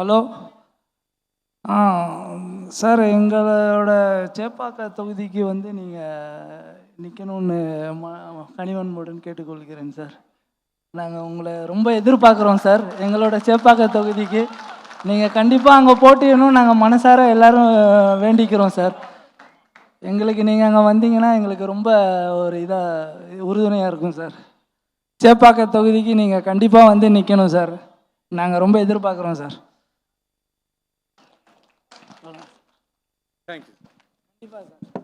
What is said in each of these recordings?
Hello? ஆ sir எங்களோட சேப்பாக்க தொகுதிக்கு வந்து நீங்கள் நிற்கணும்னு ம போடுன்னு கேட்டுக்கொள்கிறேன் சார். நாங்கள் உங்களை ரொம்ப எதிர்பார்க்குறோம் சார். எங்களோட சேப்பாக்க தொகுதிக்கு நீங்கள் கண்டிப்பாக அங்கே போட்டியணும். நாங்கள் மனசார எல்லாரும் வேண்டிக்கிறோம் சார். எங்களுக்கு நீங்கள் அங்கே வந்தீங்கன்னா எங்களுக்கு ரொம்ப ஒரு இதாக உறுதுணையாக இருக்கும் சார். சேப்பாக்க தொகுதிக்கு நீங்கள் கண்டிப்பாக வந்து நிற்கணும் சார். நாங்கள் ரொம்ப எதிர்பார்க்குறோம் சார். தேங்க்யூ கண்டிப்பாக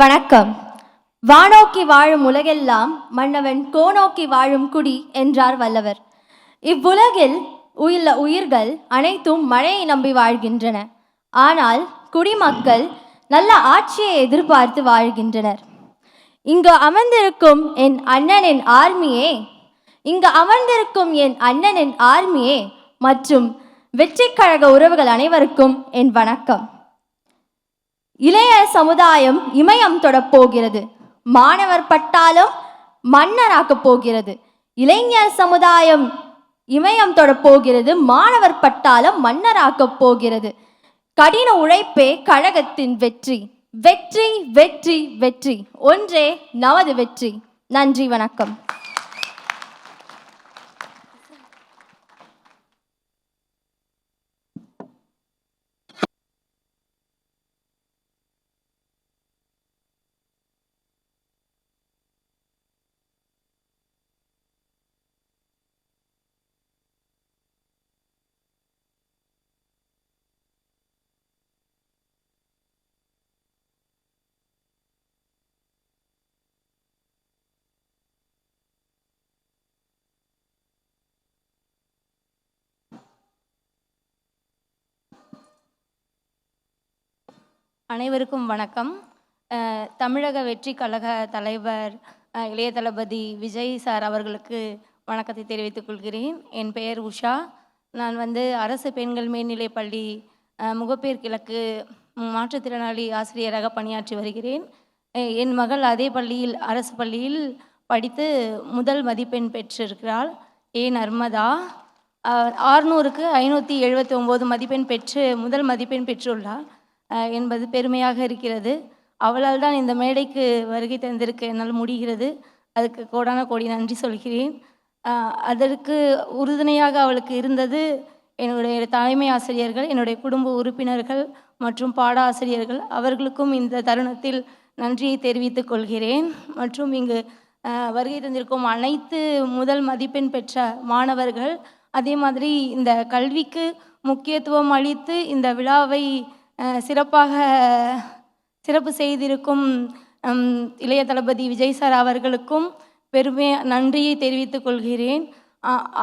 வணக்கம். வானோக்கி வாழும் உலகெல்லாம் மன்னவன் கோநோக்கி வாழும் குடி என்றார் வல்லவர். இவ்வுலகில் உள்ள உயிர்கள் அனைத்தும் மழையை நம்பி வாழ்கின்றன. ஆனால் குடிமக்கள் நல்ல ஆட்சியை எதிர்பார்த்து வாழ்கின்றனர். இங்கு அமர்ந்திருக்கும் என் அண்ணனின் ஆர்மியே இங்கு அமர்ந்திருக்கும் என் அண்ணனின் ஆர்மியே மற்றும் வெற்றிக்கழக உறவுகள் அனைவருக்கும் என் வணக்கம். இளைய சமுதாயம் இமயம் தொடப்போகிறது மாணவர் பட்டாலும் மன்னராக்கப் போகிறது. இளைஞர் சமுதாயம் இமயம் தொடப்போகிறது மாணவர் பட்டாலும் மன்னராக்கப் போகிறது. கடின உழைப்பே கழகத்தின் வெற்றி. வெற்றி வெற்றி வெற்றி. ஒன்றே நமது வெற்றி. நன்றி வணக்கம். அனைவருக்கும் வணக்கம். தமிழக வெற்றி கழக தலைவர் இளைய தளபதி விஜய் சார் அவர்களுக்கு வணக்கத்தை தெரிவித்துக் கொள்கிறேன். என் பெயர் உஷா. நான் வந்து அரசு பெண்கள் மேல்நிலைப் பள்ளி முகப்பேர் கிழக்கு மாற்றுத்திறனாளி ஆசிரியராக பணியாற்றி வருகிறேன். என் மகள் அதே பள்ளியில் அரசு பள்ளியில் படித்து முதல் மதிப்பெண் பெற்றிருக்கிறாள். ஏ நர்மதா. ஆறுநூறுக்கு ஐநூற்றி எழுபத்தி ஒம்பது மதிப்பெண் பெற்று முதல் மதிப்பெண் பெற்றுள்ளார். என்பது பெருமையாக இருக்கிறது. அவளால் தான் இந்த மேடைக்கு வருகை தந்திருக்க என்னால் முடிகிறது. அதுக்கு கோடான கோடி நன்றி சொல்கிறேன். அதற்கு உறுதுணையாக அவளுக்கு இருந்தது என்னுடைய தலைமை ஆசிரியர்கள் என்னுடைய குடும்ப உறுப்பினர்கள் மற்றும் பாட ஆசிரியர்கள். அவர்களுக்கும் இந்த தருணத்தில் நன்றியை தெரிவித்துக் கொள்கிறேன். மற்றும் இங்கு வருகை தந்திருக்கும் அனைத்து முதல் மதிப்பெண் பெற்ற மாணவர்கள் அதே மாதிரி இந்த கல்விக்கு முக்கியத்துவம் அளித்து இந்த விழாவை சிறப்பாக சிறப்பு செய்திருக்கும் இளைய தளபதி விஜய் சார் அவர்களுக்கும் பெருமை நன்றியை தெரிவித்துக் கொள்கிறேன்.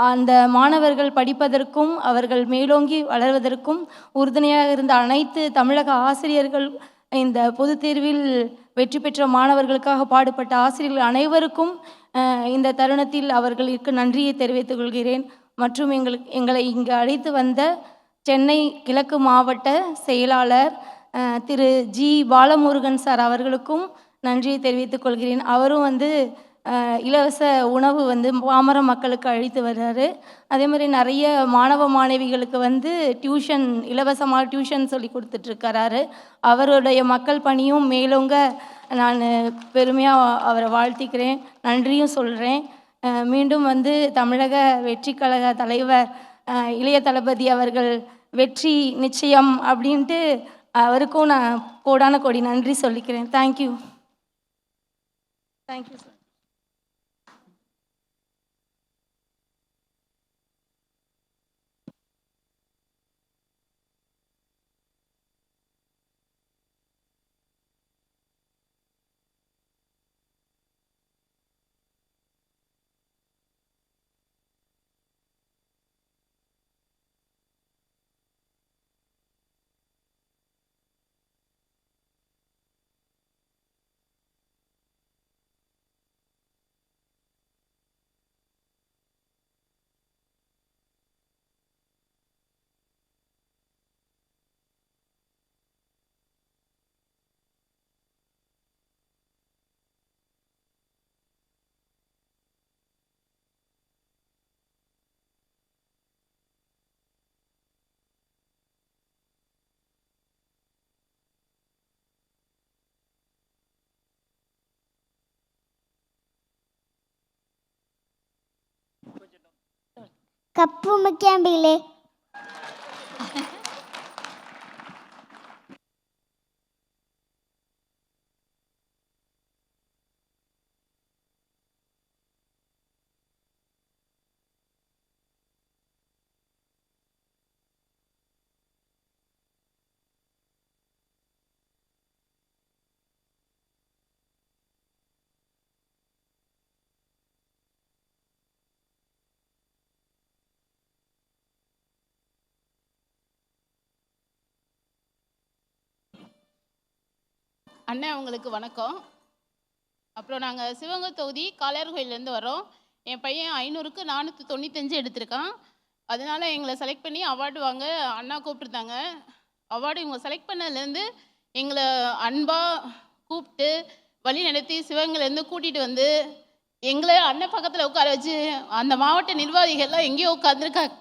அந்த மாணவர்கள் படிப்பதற்கும் அவர்கள் மேலோங்கி வளர்வதற்கும் உறுதுணையாக இருந்த அனைத்து தமிழக ஆசிரியர்கள் இந்த பொதுத் தேர்வில் வெற்றி பெற்ற மாணவர்களுக்காக பாடுபட்ட ஆசிரியர்கள் அனைவருக்கும் இந்த தருணத்தில் அவர்களுக்கு நன்றியை தெரிவித்துக் கொள்கிறேன். மற்றும் எங்களுக்கு எங்களை இங்கு அழைத்து வந்த சென்னை கிழக்கு மாவட்ட செயலாளர் திரு. ஜி. பாலமுருகன் சார் அவர்களுக்கும் நன்றியை தெரிவித்துக் கொள்கிறேன். அவரும் வந்து இலவச உணவு வந்து பாமர மக்களுக்கு அழித்து வர்றாரு. அதே மாதிரி நிறைய மாணவ மாணவிகளுக்கு வந்து டியூஷன் இலவசமாக டியூஷன் சொல்லி கொடுத்துட்ருக்கிறாரு அவருடைய மக்கள் பணியும் மேலோங்க நான் பெருமையாக அவரை வாழ்த்திக்கிறேன். நன்றியும் சொல்கிறேன் மீண்டும் வந்து தமிழக வெற்றி கழக தலைவர் இளைய தளபதி அவர்கள் வெற்றி நிச்சயம் அப்படின்ட்டு அவருக்கும் நான் கோடான கோடி நன்றி சொல்லிக்கிறேன். தேங்க்யூ தேங்க்யூ சார் കപ്പുമ്മക്കാമ്പിയിലെ அண்ணன் அவங்களுக்கு வணக்கம். அப்புறம் நாங்கள் சிவகங்கை தொகுதி காளையார் கோயிலேருந்து வரோம் என் பையன் ஐநூறுக்கு நானூற்றி தொண்ணூத்தஞ்சு எடுத்திருக்கான். அதனால் எங்களை செலக்ட் பண்ணி அவார்டு வாங்க அண்ணா கூப்பிட்டுருந்தாங்க. அவார்டு இவங்க செலக்ட் பண்ணதுலேருந்து எங்களை அன்பாக கூப்பிட்டு வழி நடத்தி சிவகங்கையிலேருந்து கூட்டிகிட்டு வந்து எங்களை அண்ணன் பக்கத்தில் உட்கார வச்சு அந்த மாவட்ட நிர்வாகிகள்லாம் எங்கேயோ உட்காந்துருக்காங்க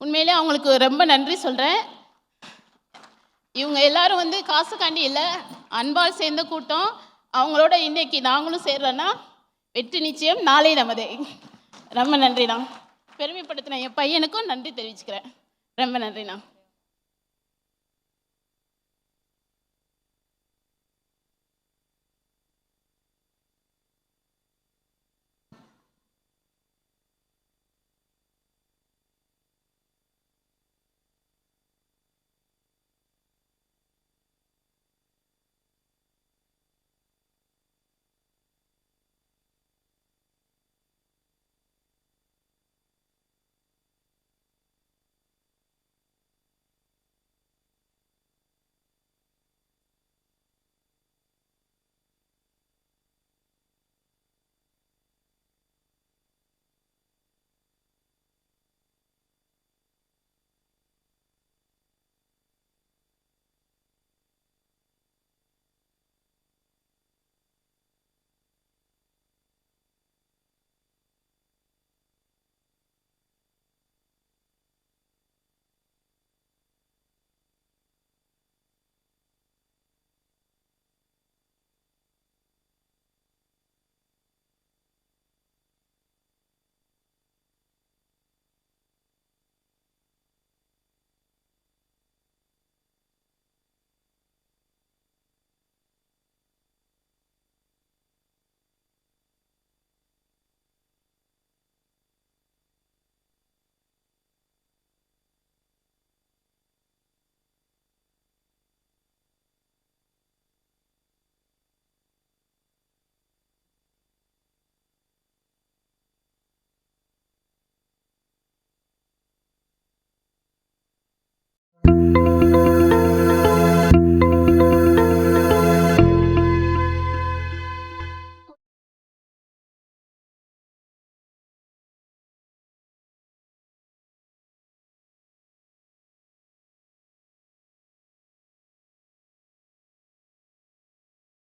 உண்மையிலே அவங்களுக்கு ரொம்ப நன்றி சொல்கிறேன் இவங்க எல்லாரும் வந்து காசுக்காண்டி இல்லை அன்பால் சேர்ந்த கூட்டம். அவங்களோட இன்னைக்கு நாங்களும் சேர்றோன்னா வெற்றி நிச்சயம் நாளை நமதே. ரொம்ப நன்றிண்ணா. பெருமைப்படுத்தின என் பையனுக்கும் நன்றி தெரிவிச்சுக்கிறேன். ரொம்ப நன்றிண்ணா.